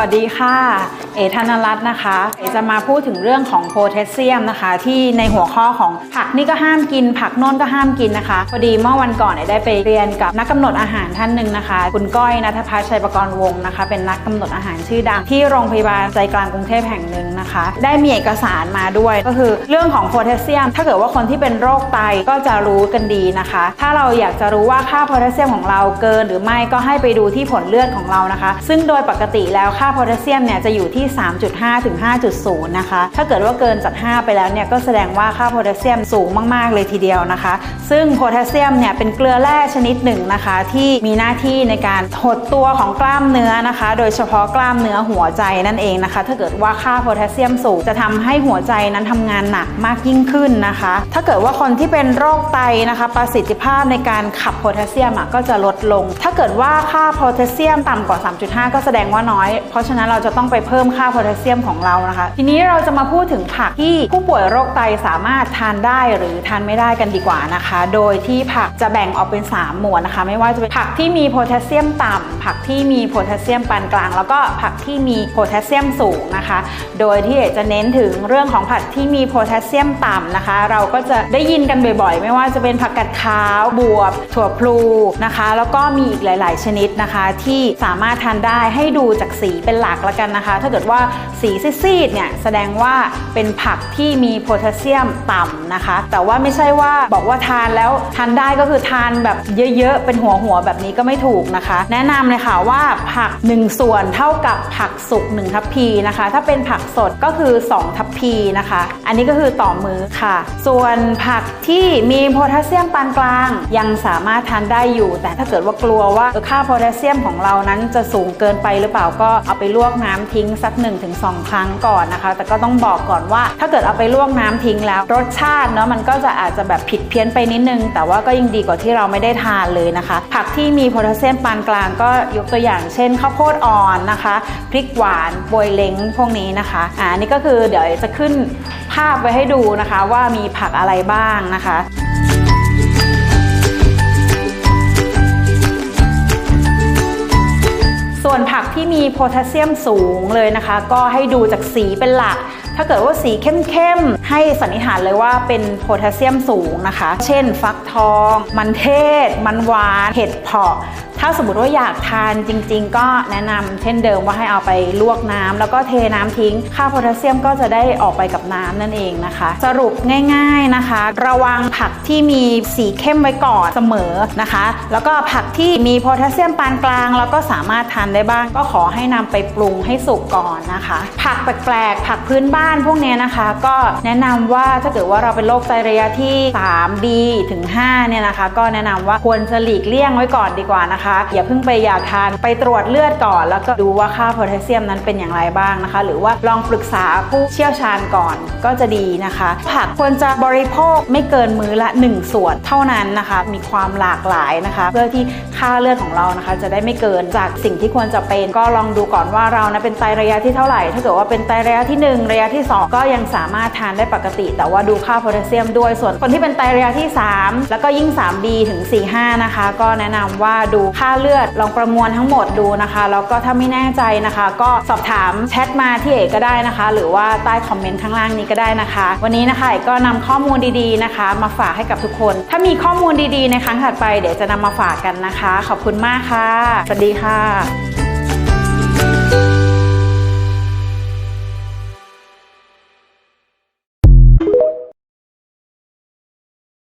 วัสดีค่ะ เอธนรัตน์นะคะเอจะมาพูดถึงเรื่องของโพแทสเซียมนะคะ ที่ในหัวข้อของผักนี่ก็ห้ามกิน ผักโน่นก็ห้ามกินนะคะพอดีเมื่อวันก่อนเอได้ไปเรียนกับนักกำหนดอาหารท่านหนึ่งนะคะ คุณก้อยนัทพัฒน์ชัยประกรณ์วงศ์นะคะ เป็นนักกำหนดอาหารชื่อดังที่โรงพยาบาลใจกลางกรุงเทพแห่งหนึ่งนะคะ ได้มีเอกสารมาด้วยก็คือเรื่องของโพแทสเซียม ถ้าเกิดว่าคนที่เป็นโรคไตก็จะรู้กันดีนะคะ ถ้าเราอยากจะรู้ว่าค่าโพแทสเซียมของเราเกินหรือไม่ก็ให้ไปดูที่ผลเลือดของเรานะคะ ซึ่งโดยปกติแล้วค่าาโพแทสเซียมเนี่ยจะอยู่ที่ 3.5 ถึง 5.0 นะคะ ถ้าเกิดว่าเกินจาก 5 ไปแล้วเนี่ยก็แสดงว่าค่าโพแทสเซียมสูงมากๆ เลยทีเดียวนะคะ ซึ่งโพแทสเซียมเนี่ยเป็นเกลือแร่ชนิดหนึ่งนะคะ ที่มีหน้าที่ในการหดตัวของกล้ามเนื้อนะคะ โดยเฉพาะกล้ามเนื้อหัวใจนั่นเองนะคะ ถ้าเกิดว่าค่าโพแทสเซียมสูงจะทำให้หัวใจนั้นทำงานหนักมากยิ่งขึ้นนะคะ ถ้าเกิดว่าคนที่เป็นโรคไตนะคะ ประสิทธิภาพในการขับโพแทสเซียมอะก็จะลดลง ถ้าเกิดว่าค่าโพแทสเซียมต่ำกว่า 3.5 ก็แสดงว่าน้อยเพราะฉะนั้นเราจะต้องไปเพิ่มค่าโพแทสเซียมของเรานะคะ ทีนี้เราจะมาพูดถึงผักที่ผู้ป่วยโรคไตสามารถทานได้หรือทานไม่ได้กันดีกว่านะคะ โดยที่ผักจะแบ่งออกเป็น 3 หมวดนะคะ ไม่ว่าจะเป็นผักที่มีโพแทสเซียมต่ำผักที่มีโพแทสเซียมปานกลาง แล้วก็ผักที่มีโพแทสเซียมสูงนะคะ โดยที่เอกจะเน้นถึงเรื่องของผักที่มีโพแทสเซียมต่ำนะคะ เราก็จะได้ยินกันบ่อยๆ ไม่ว่าจะเป็นผักกาดขาวบวบ ถั่วพลูนะคะ แล้วก็มีอีกหลาย ๆ ชนิดนะคะ ที่สามารถทานได้ให้ดูจากสีเป็นหลักละกันนะคะ ถ้าเกิดว่าสีซีดๆเนี่ยแสดงว่าเป็นผักที่มีโพแทสเซียมต่ำนะคะ แต่ว่าไม่ใช่ว่าบอกว่าทานแล้วทานได้ก็คือทานแบบเยอะๆ เป็นหัวหัวๆแบบนี้ก็ไม่ถูกนะคะ แนะนำเลยค่ะว่าผัก 1 ส่วนเท่ากับผักสุก1ทัพพีนะคะ ถ้าเป็นผักสดก็คือ 2 ทัพพีนะคะ อันนี้ก็คือต่อมือค่ะ ส่วนผักที่มีโพแทสเซียมปานกลาง ยังสามารถทานได้อยู่ แต่ถ้าเกิดว่ากลัวว่าค่าโพแทสเซียมของเรานั้นจะสูงเกินไปหรือเปล่าก็เอาไปลวกน้ำทิ้งสัก 1-2ครั้งก่อนนะคะ แต่ก็ต้องบอกก่อนว่า ถ้าเกิดเอาไปลวกน้ำทิ้งแล้ว รสชาติเนาะมันก็จะอาจจะแบบผิดเพี้ยนไปนิดนึง แต่ว่าก็ยังดีกว่าที่เราไม่ได้ทานเลยนะคะ ผักที่มีโพแทสเซียมปานกลางก็ยกตัวอย่างเช่นข้าวโพดอ่อนนะคะพริกหวานบวยเล้งพวกนี้นะคะอ่านี่ก็คือเดี๋ยวจะขึ้นภาพไว้ให้ดูนะคะว่ามีผักอะไรบ้างนะคะ วนผักที่มีโพแทสเซียมสูงเลยนะคะ ก็ให้ดูจากสีเป็นหลัก ถ้าเกิดว่าสีเข้มๆ ให้สันนิษฐานเลยว่าเป็นโพแทสเซียมสูงนะคะ เช่น ฟักทอง มันเทศ มันหวาน เห็ดเผาะ ถ้าสมมติว่าอยากทานจริง ๆ ก็แนะนำเช่นเดิมว่าให้เอาไปลวกน้ำแล้วก็เทน้ำทิ้ง ค่าโพแทสเซียมก็จะได้ออกไปกับน้ำนั่นเองนะคะ สรุปง่ายๆนะคะ ระวังผักที่มีสีเข้มไว้ก่อนเสมอนะคะ แล้วก็ผักที่มีโพแทสเซียมปานกลาง แล้วก็สามารถทานได้บ้าง ก็ขอให้นำไปปรุงให้สุกก่อนนะคะ ผักแปลกๆผักพื้นบ้านพวกนี้นะคะ ก็แนะนำว่าถ้าเกิดว่าเราเป็นโรคไตระยะที่3ดีถึง5เนี่ยนะคะ ก็แนะนำว่าควรจะหลีกเลี่ยงไว้ก่อนดีกว่านะคะอย่าเพิ่งไปอยากทานไปตรวจเลือดก่อน แล้วก็ดูว่าค่าโพแทสเซียมนั้นเป็นอย่างไรบ้างนะคะ หรือว่าลองปรึกษาผู้เชี่ยวชาญก่อนก็จะดีนะคะ ผักควรจะบริโภคไม่เกินมื้อละ 1 ส่วนเท่านั้นนะคะ มีความหลากหลายนะคะ เพื่อที่ค่าเลือดของเรานะคะ จะได้ไม่เกินจากสิ่งที่ควรจะเป็น ก็ลองดูก่อนว่าเรานะเป็นไตระยะที่เท่าไหร่ ถ้าเกิดว่าเป็นไตระยะที่ 1 ระยะที่ 2 ก็ยังสามารถทานได้ปกติ แต่ว่าดูค่าโพแทสเซียมด้วยส่วนคนที่เป็นไตระยะที่ 3 แล้วก็ยิ่ง 3B ถึง 4-5 นะคะ ก็แนะนำว่าดูค่าเลือด ลองประมวลทั้งหมดดูนะคะ แล้วก็ถ้าไม่แน่ใจนะคะ ก็สอบถามแชทมาที่เอกก็ได้นะคะ หรือว่าใต้คอมเมนต์ข้างล่างนี้ก็ได้นะคะ วันนี้นะคะเอกก็นำข้อมูลดีๆนะคะ มาฝากให้กับทุกคน ถ้ามีข้อมูลดีๆ ในครั้งถัดไปเดี๋ยวจะนำมาฝากกันนะคะ ขอบคุณมากค่ะ สวัสดีค่ะ